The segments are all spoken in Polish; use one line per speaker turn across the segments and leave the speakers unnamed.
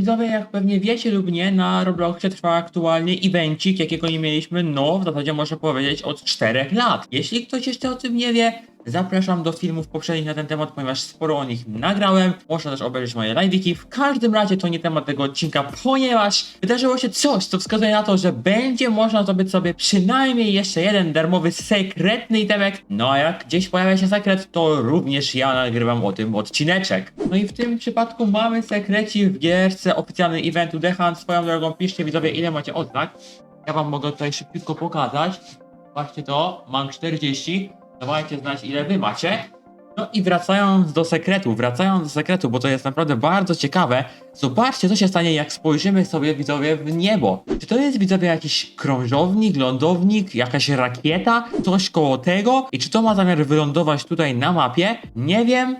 Widzowie, jak pewnie wiecie lub nie, na Robloxie trwa aktualnie evencik, jakiego nie mieliśmy, no w zasadzie można powiedzieć od 4 lat. Jeśli ktoś jeszcze o tym nie wie, zapraszam do filmów poprzednich na ten temat, ponieważ sporo o nich nagrałem. Można też obejrzeć moje live'iki. W każdym razie to nie temat tego odcinka, ponieważ wydarzyło się coś, co wskazuje na to, że będzie można zdobyć sobie przynajmniej jeszcze jeden darmowy sekretny itemek. No a jak gdzieś pojawia się sekret, to również ja nagrywam o tym odcineczek. No i w tym przypadku mamy sekreci w gierce oficjalny eventu The Hunt. Swoją drogą piszcie widzowie ile macie odznak. Ja wam mogę tutaj szybko pokazać. Zobaczcie to, mam 40. Dawajcie znać ile wy macie. No i wracając do sekretu, wracając do sekretu, bo to jest naprawdę bardzo ciekawe. Zobaczcie, co się stanie, jak spojrzymy sobie, widzowie, w niebo. Czy to jest, widzowie, jakiś krążownik, lądownik, jakaś rakieta, coś koło tego? I czy to ma zamiar wylądować tutaj na mapie? Nie wiem,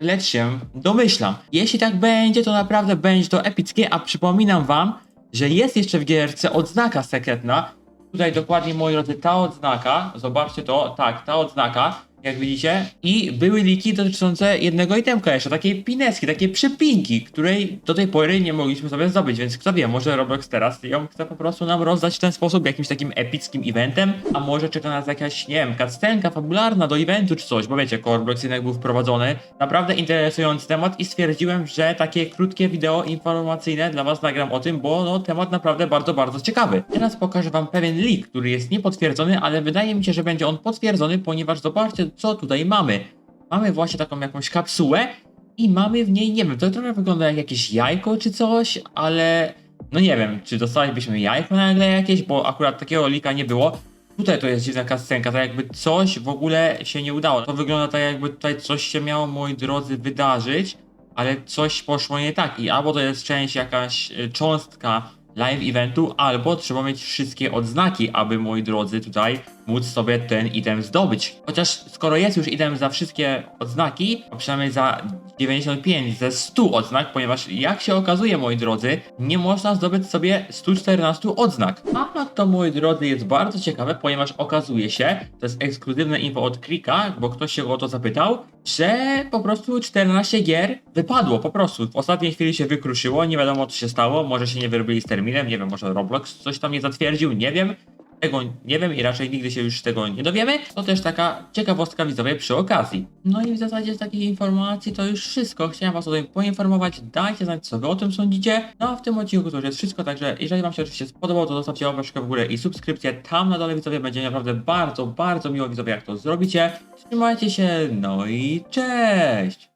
lecz się domyślam. Jeśli tak będzie, to naprawdę będzie to epickie, a przypominam wam, że jest jeszcze w gierce odznaka sekretna. Tutaj dokładnie, moi drodzy, ta odznaka, zobaczcie to, tak, ta odznaka, jak widzicie, i były liki dotyczące jednego itemka jeszcze, takiej pineski, takiej przypinki, której do tej pory nie mogliśmy sobie zdobyć, więc kto wie, może Roblox teraz ją chce po prostu nam rozdać w ten sposób, jakimś takim epickim eventem, a może czeka nas jakaś, nie wiem, cutscenka fabularna do eventu czy coś, bo wiecie, Roblox jednak był wprowadzony, naprawdę interesujący temat i stwierdziłem, że takie krótkie wideo informacyjne dla was nagram o tym, bo no temat naprawdę bardzo, bardzo ciekawy. Teraz pokażę wam pewien leak, który jest niepotwierdzony, ale wydaje mi się, że będzie on potwierdzony, ponieważ zobaczcie, co tutaj mamy. Mamy właśnie taką jakąś kapsułę i mamy w niej, nie wiem, to trochę wygląda jak jakieś jajko czy coś, ale no nie wiem, czy dostalibyśmy jajko nagle jakieś, bo akurat takiego lika nie było. Tutaj to jest dziwna kascenka, tak jakby coś w ogóle się nie udało. To wygląda tak jakby tutaj coś się miało, moi drodzy, wydarzyć, ale coś poszło nie tak i albo to jest część jakaś y, cząstka live eventu, albo trzeba mieć wszystkie odznaki, aby moi drodzy tutaj móc sobie ten item zdobyć. Chociaż skoro jest już item za wszystkie odznaki, a przynajmniej za 95 ze 100 odznak, ponieważ jak się okazuje moi drodzy, nie można zdobyć sobie 114 odznak. A to moi drodzy jest bardzo ciekawe, ponieważ okazuje się, to jest ekskluzywne info od Krika, bo ktoś się o to zapytał, że po prostu 14 gier wypadło po prostu. W ostatniej chwili się wykruszyło, nie wiadomo co się stało, może się nie wyrobili z terminem, nie wiem, może Roblox coś tam nie zatwierdził, nie wiem. Tego nie wiem i raczej nigdy się już tego nie dowiemy. To też taka ciekawostka widzowie przy okazji. No i w zasadzie z takich informacji to już wszystko. Chciałem was o tym poinformować. Dajcie znać co wy o tym sądzicie. No a w tym odcinku to już jest wszystko, także jeżeli wam się oczywiście spodobało, to zostawcie łapeczkę w górę i subskrypcję. Tam na dole widzowie będzie naprawdę bardzo, bardzo miło widzowie jak to zrobicie. Trzymajcie się, no i cześć!